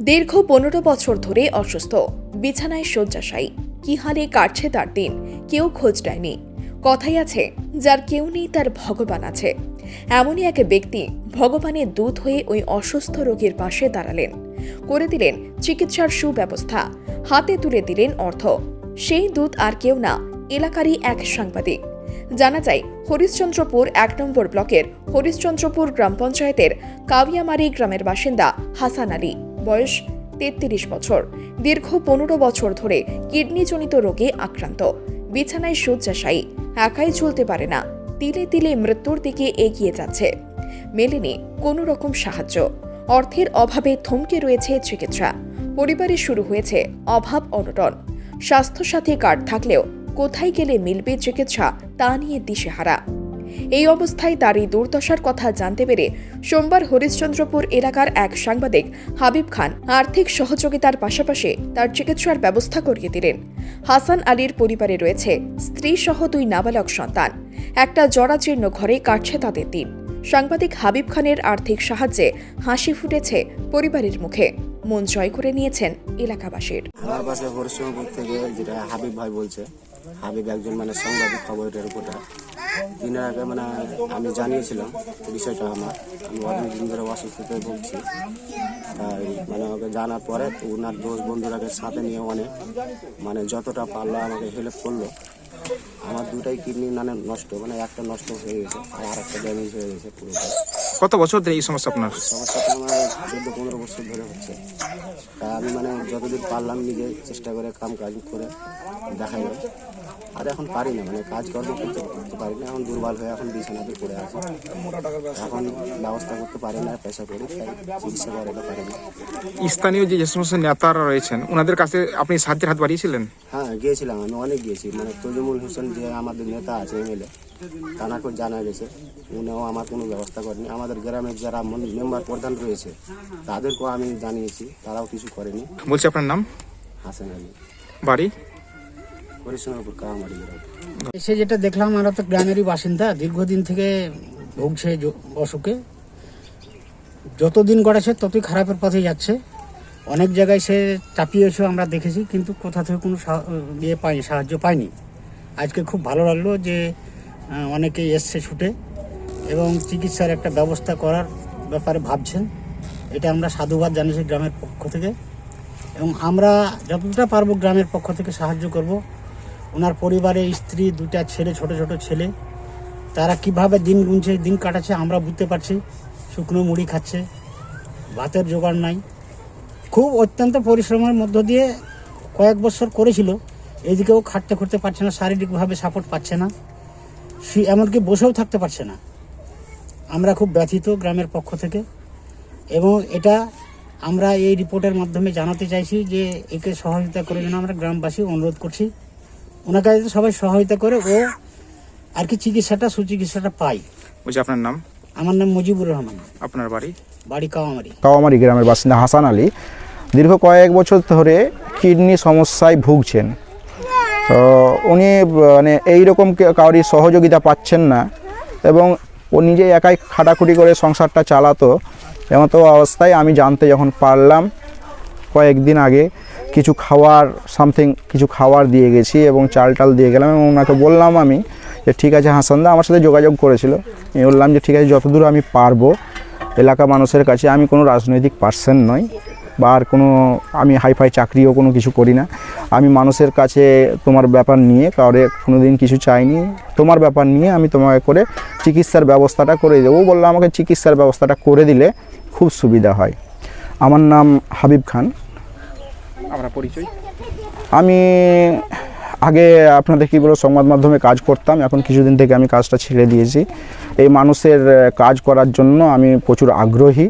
দীর্ঘ পনেরো বছর ধরে অসুস্থ। বিছানায় শয্যাশায়ী কি হালে কাটছে তার দিন? কেউ খোঁজ নেয়নি। কথাই আছে, যার কেউ নেই তার ভগবান আছে। এমনই এক ব্যক্তি ভগবানের দূত হয়ে ওই অসুস্থ রোগীর পাশে দাঁড়ালেন। করে দিলেন চিকিৎসার সুব্যবস্থা। হাতে তুলে দিলেন অর্থ। সেই দূত আর কেউ না, এলাকারই এক সাংবাদিক। জানা যায়, হরিশ্চন্দ্রপুর এক নম্বর ব্লকের হরিশ্চন্দ্রপুর গ্রাম পঞ্চায়েতের কাবিয়ামারি গ্রামের বাসিন্দা হাসান আলী। বয়স তেত্রিশ বছর। দীর্ঘ পনেরো বছর ধরে কিডনিজনিত রোগে আক্রান্ত। বিছানায় শয্যাশায়ী। একাই চলতে পারে না। তিলে তিলে মৃত্যুর দিকে এগিয়ে যাচ্ছে। মেলেনি কোনো রকম সাহায্য। অর্থের অভাবে থমকে রয়েছে চিকিৎসা। পরিবারে শুরু হয়েছে অভাব অনটন। স্বাস্থ্যসাথী কার্ড থাকলেও কোথায় গেলে মিলবে চিকিৎসা তা নিয়ে দিশেহারা। এই অবস্থায় তার এই দুর্দশার কথা জানতে পেরে সোমবার হরিশ্চন্দ্রপুর এলাকার এক সাংবাদিক হাবিব খান আর্থিক সহযোগিতার পাশাপাশি তার চিকিৎসার ব্যবস্থা করিয়ে দিলেন। হাসান আলীর পরিবারে রয়েছে স্ত্রী সহ দুই নাবালক সন্তান। একটা জরাজীর্ণ ঘরে কাটছে তাদের দিন। সাংবাদিক হাবিব খানের আর্থিক সাহায্যে হাসি ফুটেছে পরিবারের মুখে। মন জয় করে নিয়েছেন এলাকাবাসীর। হাবিব ভাই বলছে, হাবিব একজন মানে সাংবাদিক খবরের রিপোর্টার। দিনের আগে মানে আমি জানিয়েছিলাম বিষয়টা আমার। আমি অনেক দিন ধরে অসুস্থতে ভুগছি। তাই মানে ওকে জানার পরে ওনার দোষ বন্ধুরাকে সাথে নিয়ে অনেক মানে যতটা পারল আমাকে হেল্প করল। আমার দুটাই কিডনি মানে নষ্ট মানে একটা নষ্ট হয়ে গেছে আর একটা ড্যামেজ হয়ে গেছে পুরোটাই। কত বছর ধরে এই সমস্যা আপনার? সমস্যাটা আমার চোদ্দ পনেরো বছর ধরে হচ্ছে। তাই আমি মানে যতদূর পারলাম নিজে চেষ্টা করে কাম কাজ করে দেখাইলাম আর এখন পারি না মানে কাজ কাজকর্ম করতে করতে পারি না এখন দুর্বল হয়ে এখন বিছানাতে পড়ে আছে। এখন ব্যবস্থা করতে পারি না পয়সা করি চিকিৎসা করাতে পারি না। স্থানীয় যে যে সমস্ত নেতারা রয়েছেন ওনাদের কাছে আপনি সাহায্যের হাত বাড়িয়েছিলেন? হ্যাঁ গিয়েছিলাম আমি অনেক গিয়েছি। মানে তজুমুল হোসেন যে আমাদের নেতা আছে এমএলএ তানাকেও জানা গেছে। উনিও আমার কোনো ব্যবস্থা করেনি। আমাদের গ্রামের যারা মেম্বার প্রধান রয়েছে তাদেরকেও আমি জানিয়েছি তারাও কিছু করেনি। বলছি আপনার নাম? হাসান আলী। বাড়ি? হরিশঙ্করপুর কামারি এসে যেটা দেখলাম আমরা তো গ্রামেরই বাসিন্দা। দীর্ঘদিন থেকে ভুগছে অসুখে। যত দিন গড়াছে ততই খারাপের পথে যাচ্ছে। অনেক জায়গায় সে চাপিয়েছেও আমরা দেখেছি কিন্তু কোথা থেকে কোনো সা- ইয়ে পাইনি সাহায্য পাইনি আজকে খুব ভালো লাগল যে অনেকেই এসছে ছুটে এবং চিকিৎসার একটা ব্যবস্থা করার ব্যাপারে ভাবছেন। এটা আমরা সাধুবাদ জানিয়েছি গ্রামের পক্ষ থেকে এবং আমরা যতটা পারব গ্রামের পক্ষ থেকে সাহায্য করব। ওনার পরিবারে স্ত্রী দুটা ছেলে, ছোট ছোট ছেলে, তারা কীভাবে দিন গুনছে, দিন কাটাচ্ছে আমরা বুঝতে পারছি। শুকনো মুড়ি খাচ্ছে, ভাতের জোগাড় নাই। খুব অত্যন্ত পরিশ্রমের মধ্য দিয়ে কয়েক বছর করেছিল, এদিকেও খাটতে করতে পারছে না, শারীরিকভাবে সাপোর্ট পাচ্ছে না। সে এমনকি বসেও থাকতে পারছে না। আমরা খুব ব্যথিত গ্রামের পক্ষ থেকে এবং এটা আমরা এই রিপোর্টের মাধ্যমে জানাতে চাইছি যে একে সহযোগিতা করে যেন আমরা গ্রামবাসী অনুরোধ করছি। ওনাকে যাতে সবাই সহায়তা করে ও আর কি চিকিৎসাটা সুচিকিৎসাটা পাই বলছি আপনার নাম? আমার নাম মুজিবুর রহমান। আপনার বাড়ি? বাড়ি কাওয়ামারি। কাওয়ামারি গ্রামের বাসিন্দা হাসান আলী। দীর্ঘ কয়েক বছর ধরে কিডনি সমস্যায় ভুগছেন। উনি মানে এই রকম কাউরি সহযোগিতা পাচ্ছেন না। এবং ও নিজে একাই খাটাখুটি করে সংসারটা চালাতো। এমন তো অবস্থায় আমি জানতে যখন পারলাম, কয়েকদিন আগে কিছু খাওয়ার, সামথিং কিছু খাওয়ার দিয়ে গেছি এবং চাল টাল দিয়ে গেলাম এবং ওনাকে বললাম আমি যে, ঠিক আছে হাসানদা আমার সাথে যোগাযোগ করেছিল। আমি বললাম যে, ঠিক আছে, যতদূর আমি পারব, এলাকা মানুষের কাছে আমি কোনো রাজনৈতিক পার্সন নই। বা আর কোনো আমি হাইফাই চাকরিও কোনো কিছু করি না। আমি মানুষের কাছে তোমার ব্যাপার নিয়ে কাউরে কোনো দিন কিছু চাইনি। তোমার ব্যাপার নিয়ে আমি তোমাকে করে চিকিৎসার ব্যবস্থাটা করে দেবো। বলল আমাকে চিকিৎসার ব্যবস্থাটা করে দিলে খুব সুবিধা হয়। আমার নাম হাবিব খান। আমরা পরিচয়? আমি আগে আপনাদের কী বলো সংবাদ মাধ্যমে কাজ করতাম। এখন কিছুদিন থেকে আমি কাজটা ছেড়ে দিয়েছি। এই মানুষের কাজ করার জন্য আমি প্রচুর আগ্রহী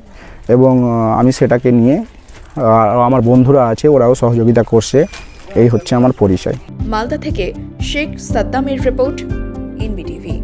এবং আমি সেটাকে নিয়ে আমার বন্ধুরা আছে, ওরাও সহযোগিতা করছে। এই হচ্ছে আমার পরিচয়। মালদা থেকে শেখ সাদ্দামের রিপোর্ট, এনবিটিভি।